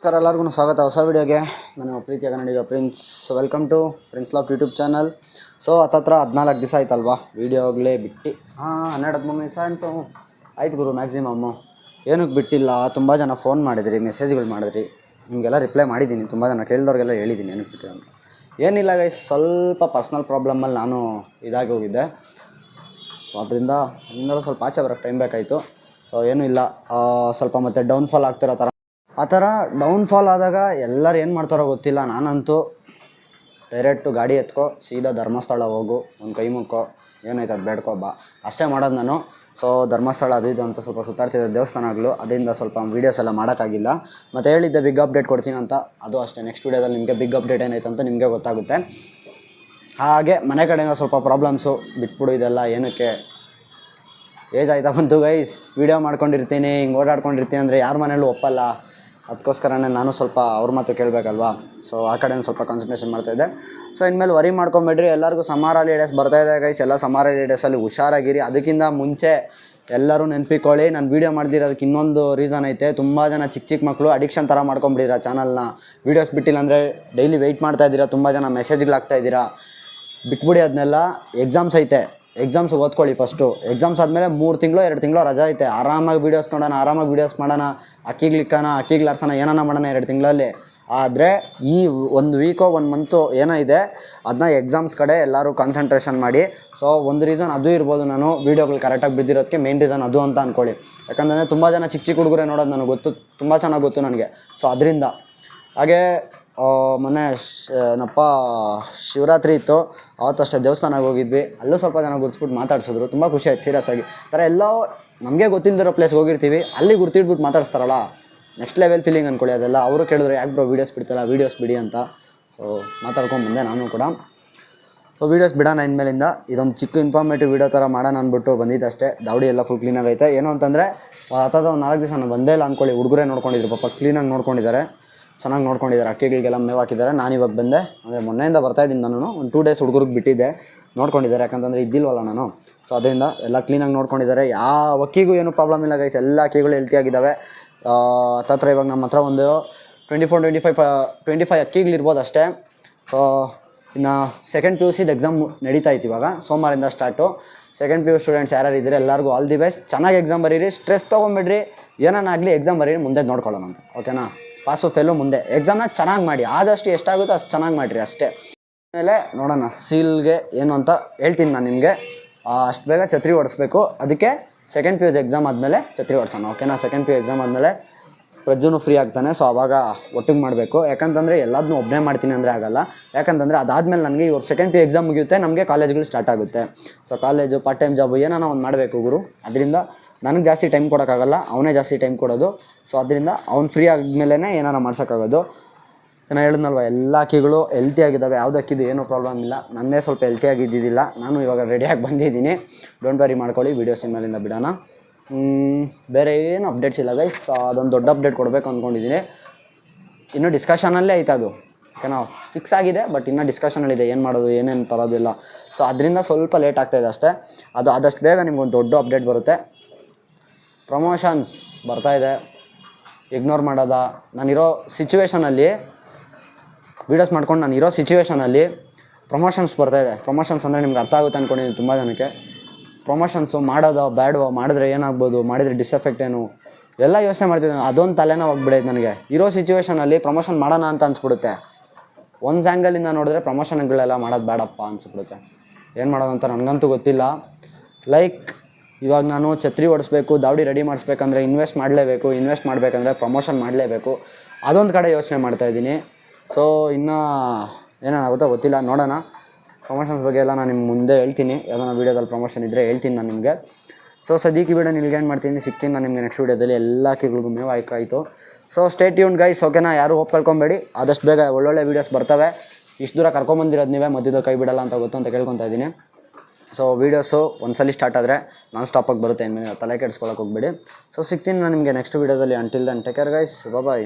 ನಮಸ್ಕಾರ ಎಲ್ಲರಿಗೂ ಸ್ವಾಗತ. ಹೊಸ ವಿಡಿಯೋಗೆ ನಾನು ಪ್ರೀತಿಯ Kannadiga Prince. Welcome to Prince laugh YouTube channel so ಹತ್ತತ್ರ ಹದಿನಾಲ್ಕು ದಿವಸ ಆಯ್ತಲ್ವಾ? ವಿಡಿಯೋಗಳೇ ಬಿಟ್ಟು. ಹಾಂ, ಹನ್ನೆರಡು ಹದಿಮೂರು ದಿವಸ ಅಂತೂ ಆಯ್ತು ಗುರು ಮ್ಯಾಕ್ಸಿಮಮ್ಮು ಏನಕ್ಕೆ ಬಿಟ್ಟಿಲ್ಲ? ತುಂಬ ಜನ ಫೋನ್ ಮಾಡಿದ್ರಿ ಮೆಸೇಜ್ಗಳು ಮಾಡಿದ್ರಿ. ನಿಮಗೆಲ್ಲ ರಿಪ್ಲೈ ಮಾಡಿದ್ದೀನಿ. ತುಂಬ ಜನ ಕೇಳಿದವ್ರಿಗೆಲ್ಲ ಹೇಳಿದ್ದೀನಿ ಏನಕ್ಕೆ ಬಿಟ್ಟಿಲ್ಲ ಅಂತ. ಏನಿಲ್ಲ ಗೈ ಸ್ವಲ್ಪ ಪರ್ಸ್ನಲ್ ಪ್ರಾಬ್ಲಮಲ್ಲಿ ನಾನು ಇದಾಗಿ ಹೋಗಿದ್ದೆ. ಸೊ ಅದರಿಂದ ಇನ್ನೂ ಸ್ವಲ್ಪ ಆಚೆ ಬರೋಕ್ಕೆ ಟೈಮ್ ಬೇಕಾಯಿತು. ಸೊ ಏನೂ ಇಲ್ಲ. ಸ್ವಲ್ಪ ಮತ್ತೆ ಡೌನ್ಫಾಲ್ ಆಗ್ತಿರೋ ಥರ ಆ ಥರ ಡೌನ್ಫಾಲ್ ಆದಾಗ ಎಲ್ಲರೂ ಏನು ಮಾಡ್ತಾರೋ ಗೊತ್ತಿಲ್ಲ. ನಾನಂತೂ ಡೈರೆಕ್ಟು ಗಾಡಿ ಎತ್ಕೊ, ಸೀದಾ ಧರ್ಮಸ್ಥಳ ಹೋಗು, ಒಂದು ಕೈ ಮುಕ್ಕೋ ಏನಾಯ್ತು ಅದು ಬೇಡ್ಕೊ, ಬಾ. ಅಷ್ಟೇ ಮಾಡೋದು ನಾನು. ಸೊ ಧರ್ಮಸ್ಥಳ ಅದು ಇದು ಅಂತ ಸ್ವಲ್ಪ ಸುತ್ತಾಡ್ತಿದ್ದೆ ದೇವಸ್ಥಾನಗಳು, ಅದರಿಂದ ಸ್ವಲ್ಪ ವೀಡಿಯೋಸ್ ಎಲ್ಲ ಮಾಡೋಕ್ಕಾಗಿಲ್ಲ. ಮತ್ತು ಹೇಳಿದ್ದೆ ಬಿಗ್ ಅಪ್ಡೇಟ್ ಕೊಡ್ತೀನಿ ಅಂತ. ಅದು ಅಷ್ಟೇ ನೆಕ್ಸ್ಟ್ ವೀಡಿಯೋದಲ್ಲಿ ನಿಮಗೆ ಬಿಗ್ ಅಪ್ಡೇಟ್ ಏನಾಯ್ತು ಅಂತ ನಿಮಗೆ ಗೊತ್ತಾಗುತ್ತೆ. ಹಾಗೆ ಮನೆ ಕಡೆಯಿಂದ ಸ್ವಲ್ಪ ಪ್ರಾಬ್ಲಮ್ಸು ಬಿಟ್ಬಿಡು ಇದೆಲ್ಲ, ಏನಕ್ಕೆ? ಏಜ್ ಆಯ್ತಾ ಬಂತು ಗೈಸ್ ವೀಡಿಯೋ ಮಾಡ್ಕೊಂಡಿರ್ತೀನಿ, ಹಿಂಗೆ ಓಡಾಡ್ಕೊಂಡಿರ್ತೀನಿ ಅಂದರೆ ಯಾರ ಮನೇಲೂ ಒಪ್ಪಲ್ಲ. ಅದಕ್ಕೋಸ್ಕರನೇ ನಾನು ಸ್ವಲ್ಪ ಅವ್ರ ಮಾತು ಕೇಳಬೇಕಲ್ವಾ? ಸೊ ಆ ಕಡೆ ಸ್ವಲ್ಪ ಕಾನ್ಸಂಟ್ರೇಷನ್ ಮಾಡ್ತಾಯಿದ್ದೆ ಸೊ ಇನ್ಮೇಲೆ ವರಿ ಮಾಡ್ಕೊಂಬೇಡ್ರಿ. ಎಲ್ಲರಿಗೂ ಸಮಾರ ಹಾಲಿಡೇಸ್ ಬರ್ತಾ ಇದೆ ಗೈಸ್ ಎಲ್ಲ ಸಮಾರ ಹಾಲಿಡೇಸಲ್ಲಿ ಹುಷಾರಾಗಿರಿ. ಅದಕ್ಕಿಂತ ಮುಂಚೆ ಎಲ್ಲರೂ ನೆನಪಿಕೊಳ್ಳಿ. ನಾನು ವೀಡಿಯೋ ಮಾಡ್ದಿರೋದಕ್ಕೆ ಇನ್ನೊಂದು ರೀಸನ್ ಐತೆ. ತುಂಬ ಜನ ಚಿಕ್ಕ ಚಿಕ್ಕ ಮಕ್ಕಳು ಅಡಿಕ್ಷನ್ ಥರ ಮಾಡ್ಕೊಂಬಿಡಿರ ಚಾನಲ್ನ ವೀಡಿಯೋಸ್ ಬಿಟ್ಟಿಲ್ಲ ಅಂದರೆ ಡೈಲಿ ವೆಯ್ಟ್ ಮಾಡ್ತಾ ಇದ್ದೀರಾ? ತುಂಬ ಜನ ಮೆಸೇಜ್ಗಳಾಗ್ತಾ ಇದ್ದೀರಾ? ಬಿಟ್ಬಿಡಿ ಅದನ್ನೆಲ್ಲ ಎಕ್ಸಾಮ್ಸ್ ಐತೆ. ಎಕ್ಸಾಮ್ಸ್ ಓದ್ಕೊಳ್ಳಿ ಫಸ್ಟು ಎಕ್ಸಾಮ್ಸ್ ಆದಮೇಲೆ ಮೂರು ತಿಂಗಳು, ಎರಡು ತಿಂಗಳು ರಜಾ ಐತೆ. ಆರಾಮಾಗಿ ವೀಡಿಯೋಸ್ ನೋಡೋಣ, ಆರಾಮಾಗಿ ವೀಡಿಯೋಸ್ ಮಾಡೋಣ. ಅಕ್ಕಿಗ್ಲಿಕ್ಕಾನ ಅಕ್ಕಿಗ್ಲಾಡ್ಸೋಣ ಏನಾನ ಮಾಡೋಣ ಎರಡು ತಿಂಗಳಲ್ಲಿ. ಆದರೆ ಈ ಒಂದು ವೀಕೋ ಒಂದು ಮಂತು ಏನೋ ಇದೆ ಅದನ್ನ ಎಕ್ಸಾಮ್ಸ್ ಕಡೆ ಎಲ್ಲರೂ ಕಾನ್ಸಂಟ್ರೇಷನ್ ಮಾಡಿ. ಸೊ ಒಂದು ರೀಸನ್ ಅದು ಇರ್ಬೋದು ನಾನು. ವೀಡಿಯೋಗಳು ಕರೆಕ್ಟಾಗಿ ಬಿದ್ದಿರೋದಕ್ಕೆ ಮೇನ್ ರೀಸನ್ ಅದು ಅಂತ ಅಂದ್ಕೊಳ್ಳಿ ಯಾಕಂದರೆ ತುಂಬ ಜನ ಚಿಕ್ಕ ಚಿಕ್ಕ ಹುಡುಗರೇ ನೋಡೋದು ನನಗೆ ಗೊತ್ತು, ತುಂಬ ಚೆನ್ನಾಗಿ ಗೊತ್ತು ನನಗೆ. ಸೊ ಅದರಿಂದ. ಹಾಗೆ ಮೊನ್ನೆ ಏನಪ್ಪ, ಶಿವರಾತ್ರಿ ಇತ್ತು. ಅವತ್ತು ಅಷ್ಟೇ ದೇವಸ್ಥಾನಕ್ಕೆ ಹೋಗಿದ್ವಿ. ಅಲ್ಲೂ ಸ್ವಲ್ಪ ಜನ ಗುರ್ತಿಬಿಟ್ಟು ಮಾತಾಡ್ಸಿದ್ರು. ತುಂಬ ಖುಷಿ ಆಯ್ತು ಸೀರಿಯಸ್ ಆಗಿ. ಥರ ಎಲ್ಲ ನಮಗೆ ಗೊತ್ತಿಲ್ಲದಿರೋ ಪ್ಲೇಸ್ಗೆ ಹೋಗಿರ್ತೀವಿ. ಅಲ್ಲಿ ಗುರ್ತಿಟ್ಬಿಟ್ಟು ಮಾತಾಡ್ಸ್ತಾರಲ್ಲ ನೆಕ್ಸ್ಟ್ ಲೆವೆಲ್ ಫೀಲಿಂಗ್ ಅಂದ್ಕೊಳ್ಳಿ ಅದೆಲ್ಲ. ಅವರು ಕೇಳಿದ್ರು, ಯಾಕೆ ಬ್ರೋ ವೀಡಿಯೋಸ್ ಬಿಡ್ತಾರ ವೀಡಿಯೋಸ್ ಬಿಡಿ ಅಂತ. ಸೊ ಮಾತಾಡ್ಕೊಂಡು ಬಂದೆ ನಾನು ಕೂಡ. ಸೊ ವೀಡಿಯೋಸ್ ಬಿಡೋಣ ಇನ್ಮೇಲಿಂದ. ಇದೊಂದು ಚಿಕ್ಕ ಇನ್ಫಾರ್ಮೇಟಿವ್ ವೀಡಿಯೋ ಥರ ಮಾಡೋಣ ಅಂದ್ಬಿಟ್ಟು ಬಂದಿದ್ದು ಅಷ್ಟೇ. ದಾವಡಿ ಎಲ್ಲ ಫುಲ್ ಕ್ಲೀನಾಗಿ ಐತೆ ಏನು ಅಂತಂದರೆ ಹತ್ತದ ಒಂದು ನಾಲ್ಕು ದಿವಸ ನಾನು ಬಂದೇ ಇಲ್ಲ ಅಂದ್ಕೊಳ್ಳಿ ಹುಡುಗರೇ ನೋಡ್ಕೊಂಡಿದ್ರು, ಪಾಪ ಕ್ಲೀನಾಗಿ ನೋಡ್ಕೊಂಡಿದ್ದಾರೆ. ಚೆನ್ನಾಗಿ ನೋಡ್ಕೊಂಡಿದ್ದಾರೆ, ಅಕ್ಕಿಗಳಿಗೆಲ್ಲ ಮೇವು ಹಾಕಿದ್ದಾರೆ. ನಾನು ಇವಾಗ ಬಂದೆ. ಅಂದರೆ ಮೊನ್ನೆಯಿಂದ ಬರ್ತಾ ಇದ್ದೀನಿ ನಾನು ಒಂದು ಟೂ ಡೇಸ್ ಹುಡುಗರಿಗೆ ಬಿಟ್ಟಿದ್ದೆ. ನೋಡ್ಕೊಂಡಿದ್ದಾರೆ, ಯಾಕಂತಂದರೆ ಇದ್ದಿಲ್ವಲ್ಲ ನಾನು. ಸೊ ಅದರಿಂದ ಎಲ್ಲ ಕ್ಲೀನಾಗಿ ನೋಡ್ಕೊಂಡಿದ್ದಾರೆ. ಯಾವ ಅಕ್ಕಿಗೂ ಏನು ಪ್ರಾಬ್ಲಮ್ ಇಲ್ಲ ಗೈಸ್ ಎಲ್ಲ ಅಕ್ಕಿಗಳು ಹೆಲ್ತಿಯಾಗಿದ್ದಾವೆ ಹತ್ತತ್ರ ಇವಾಗ ನಮ್ಮ ಹತ್ರ ಒಂದು twenty four twenty five twenty five ಅಕ್ಕಿಗಳಿರ್ಬೋದು ಅಷ್ಟೇ. ಸೊ ಇನ್ನು ಸೆಕೆಂಡ್ ಪಿ ಯು ಸಿದು ಎಕ್ಸಾಮ್ ನಡೀತಾ ಇತ್ತು ಇವಾಗ. ಸೋಮವಾರಿಂದ start second P U students ಯಾರ್ಯಾರು ಇದ್ದೀರಿ, ಎಲ್ಲರಿಗೂ ಆಲ್ ದಿ ಬೆಸ್ಟ್ ಚೆನ್ನಾಗಿ ಎಕ್ಸಾಮ್ ಬರೀರಿ. ಸ್ಟ್ರೆಸ್ ತೊಗೊಂಬಿಡ್ರಿ. ಏನಾನಾಗಲಿ ಎಕ್ಸಾಮ್ ಬರೀರಿ, ಮುಂದೆ ನೋಡ್ಕೊಳ್ಳೋಣ ಅಂತ. ಓಕೆನಾ ಪಾಸು ಫೇಲು ಮುಂದೆ. ಎಕ್ಸಾಮ್ನ ಚೆನ್ನಾಗಿ ಮಾಡಿ. ಆದಷ್ಟು ಎಷ್ಟಾಗುತ್ತೋ ಅಷ್ಟು ಚೆನ್ನಾಗಿ ಮಾಡಿರಿ ಅಷ್ಟೇ. ಆಮೇಲೆ ನೋಡೋಣ ಸೀಲ್ಗೆ ಏನು ಅಂತ ಹೇಳ್ತೀನಿ ನಾನು ನಿಮಗೆ. ಅಷ್ಟು ಬೇಗ ಛತ್ರಿ ಓಡಿಸ್ಬೇಕು. ಅದಕ್ಕೆ ಸೆಕೆಂಡ್ ಪಿ ಯು ಎಕ್ಸಾಮ್ ಆದಮೇಲೆ ಛತ್ರಿ ಓಡಿಸೋಣ. ಓಕೆನಾ ಸೆಕೆಂಡ್ ಪಿ ಯು ಎಕ್ಸಾಮ್ ಆದಮೇಲೆ ಪ್ರಜ್ಜುನು ಫ್ರೀ ಆಗ್ತಾನೆ ಸೊ ಅವಾಗ ಒಟ್ಟಿಗೆ ಮಾಡಬೇಕು. ಯಾಕಂತಂದರೆ ಎಲ್ಲದನ್ನೂ ಒಬ್ಬನೇ ಮಾಡ್ತೀನಿ ಅಂದರೆ ಆಗಲ್ಲ. ಯಾಕಂತಂದರೆ ಅದಾದಮೇಲೆ ನನಗೆ ಇವ್ರು ಸೆಕೆಂಡ್ ಪಿ ಎಕ್ಸಾಮ್ ಮುಗಿಯುತ್ತೆ, ನಮಗೆ ಕಾಲೇಜ್ಗಳು ಸ್ಟಾರ್ಟ್ ಆಗುತ್ತೆ. So college part time job ಏನಾನ ಒಂದು ಮಾಡಬೇಕು ಗುರು. ಅದರಿಂದ ನನಗೆ ಜಾಸ್ತಿ ಟೈಮ್ ಕೊಡೋಕ್ಕಾಗಲ್ಲ, ಅವನೇ ಜಾಸ್ತಿ ಟೈಮ್ ಕೊಡೋದು. ಸೊ ಅದರಿಂದ ಅವ್ನು ಫ್ರೀ ಆದಮೇಲೆ ಏನಾರು ಮಾಡ್ಸೋಕ್ಕಾಗೋದು. ನಾನು ಹೇಳಿದ್ನಲ್ವ, ಎಲ್ಲ ಅಕ್ಕಿಗಳು ಹೆಲ್ತಿ ಆಗಿದ್ದಾವೆ ಯಾವ್ದು ಅಕ್ಕಿದು ಏನೂ ಪ್ರಾಬ್ಲಮ್ ಇಲ್ಲ. ನನ್ನೇ ಸ್ವಲ್ಪ ಹೆಲ್ತಿ ಆಗಿದ್ದಿದ್ದಿಲ್ಲ ನಾನು ಇವಾಗ ರೆಡಿಯಾಗಿ ಬಂದಿದ್ದೀನಿ. ಡೋಂಟ್ ವರಿ ಮಾಡ್ಕೊಳ್ಳಿ ವೀಡಿಯೋಸ್ ಇನ್ಮೇಲಿಂದ ಬಿಡೋಣ. ಬೇರೆ ಏನು ಅಪ್ಡೇಟ್ಸ್ ಇಲ್ಲ ಗೈಸ್ ಅದೊಂದು ದೊಡ್ಡ ಅಪ್ಡೇಟ್ ಕೊಡಬೇಕು ಅಂದ್ಕೊಂಡಿದ್ದೀನಿ ಇನ್ನೂ ಡಿಸ್ಕಷನಲ್ಲೇ ಐತೆ ಅದು. ಓಕೆನಾ ಫಿಕ್ಸ್ ಆಗಿದೆ ಬಟ್ ಇನ್ನೂ ಡಿಸ್ಕಷನಲ್ಲಿದೆ ಏನು ಮಾಡೋದು, ಏನೇನು ತರೋದಿಲ್ಲ ಸೊ ಅದರಿಂದ ಸ್ವಲ್ಪ ಲೇಟ್ ಆಗ್ತಾಯಿದೆ ಅಷ್ಟೇ. ಅದು ಆದಷ್ಟು ಬೇಗ ನಿಮ್ಗೊಂದು ದೊಡ್ಡ ಅಪ್ಡೇಟ್ ಬರುತ್ತೆ. ಪ್ರಮೋಷನ್ಸ್ ಬರ್ತಾಯಿದೆ ಇಗ್ನೋರ್ ಮಾಡೋದ. ನಾನಿರೋ ಸಿಚುವೇಷನಲ್ಲಿ ವೀಡಿಯೋಸ್ ಮಾಡ್ಕೊಂಡು ನಾನು ಇರೋ ಸಿಚುವೇಷನಲ್ಲಿ ಪ್ರಮೋಷನ್ಸ್ ಬರ್ತಾಯಿದೆ ಪ್ರಮೋಷನ್ಸ್ ಅಂದರೆ ನಿಮ್ಗೆ ಅರ್ಥ ಆಗುತ್ತೆ ಅಂದ್ಕೊಂಡಿದ್ದೀನಿ ತುಂಬ ಜನಕ್ಕೆ. ಪ್ರಮೋಷನ್ಸು ಮಾಡೋದೋ ಬ್ಯಾಡೋ ಮಾಡಿದ್ರೆ ಏನಾಗ್ಬೋದು, ಮಾಡಿದರೆ ಡಿಸ್ಎಫೆಕ್ಟ್ ಏನು? ಎಲ್ಲ ಯೋಚನೆ ಮಾಡ್ತಿದ್ದೀನಿ ಅದೊಂದು ತಲೆನೋ ಹೋಗ್ಬಿಡೈತೆ ನನಗೆ. ಇರೋ ಸಿಚುವೇಷನಲ್ಲಿ ಪ್ರಮೋಷನ್ ಮಾಡೋಣ ಅಂತ ಅನ್ಸ್ಬಿಡುತ್ತೆ. ಒಂದು ಆ್ಯಂಗಲಿಂದ ನೋಡಿದ್ರೆ ಪ್ರಮೋಷನ್ಗಳೆಲ್ಲ ಮಾಡೋದು ಬೇಡಪ್ಪ ಅನ್ಸ್ಬಿಡುತ್ತೆ. ಏನು ಮಾಡೋದು ಅಂತ ನನಗಂತೂ ಗೊತ್ತಿಲ್ಲ. ಲೈಕ್ ಇವಾಗ ನಾನು ಛತ್ರಿ ಓಡಿಸ್ಬೇಕು, ದಾವಡಿ ರೆಡಿ ಮಾಡಿಸ್ಬೇಕಂದ್ರೆ ಇನ್ವೆಸ್ಟ್ ಮಾಡಲೇಬೇಕು ಇನ್ವೆಸ್ಟ್ ಮಾಡಬೇಕಂದ್ರೆ ಪ್ರಮೋಷನ್ ಮಾಡಲೇಬೇಕು. ಅದೊಂದು ಕಡೆ ಯೋಚನೆ ಮಾಡ್ತಾಯಿದ್ದೀನಿ ಸೊ ಇನ್ನೂ ಏನೇನಾಗುತ್ತೋ ಗೊತ್ತಿಲ್ಲ. ನೋಡೋಣ. ಪ್ರಮೋಷನ್ಸ್ ಬಗ್ಗೆ ಎಲ್ಲ ನಾನು ನಿಮ್ಗೆ ಮುಂದೆ ಹೇಳ್ತೀನಿ. ಯಾವ್ದಾನ ವೀಡಿಯೋದಲ್ಲಿ ಪ್ರಮೋಷನ್ ಇದ್ದರೆ ಹೇಳ್ತೀನಿ ನಾನು ನಿಮಗೆ. ಸೊ ಸದ್ಯಕ್ಕೆ ವೀಡಿಯೋ ನಿಲ್ಗೆ ಏನು ಮಾಡ್ತೀನಿ ಸಿಗ್ತೀನಿ ನಾನು ನಿಮಗೆ ನೆಕ್ಸ್ಟ್ ವೀಡಿಯೋದಲ್ಲಿ ಎಲ್ಲ ಕಿಗಳಿಗೂ ಮೇವು ಆಯ್ಕಾಯಿತು ಸೊ ಸ್ಟೇಟ್ ಯೂನ್ ಗೈಸ್ ಓಕೆನಾ ಯಾರು ಹೋಪ್ ಕಳ್ಕೊಬೇಡಿ. ಆದಷ್ಟು ಬೇಗ ಒಳ್ಳೊಳ್ಳೆ ವೀಡಿಯೋಸ್ ಬರ್ತವೆ. ಇಷ್ಟು ದೂರ ಕರ್ಕೊಂಬಂದಿರೋದು ನೀವೇ ಮಧ್ಯದ ಕೈ ಬಿಡಲ್ಲ ಅಂತ ಗೊತ್ತು ಅಂತ ಕೇಳ್ಕೊತಾ ಇದ್ದೀನಿ. ಸೊ ವೀಡಿಯೋಸು ಒಂದ್ಸಲಿ ಸ್ಟಾರ್ಟ್ ಆದರೆ ನಾನ್ ಸ್ಟಾಪಾಗಿ ಬರುತ್ತೆ. ಇನ್ಮೇಲೆ ತಲೆ ಕೆಡಿಸ್ಕೊಳಕ್ಕೆ ಹೋಗ್ಬೇಡಿ. ಸೊ ಸಿಗ್ತೀನಿ ನಾನು ನಿಮಗೆ ನೆಕ್ಸ್ಟ್ ವೀಡಿಯೋದಲ್ಲಿ until then take care guys bye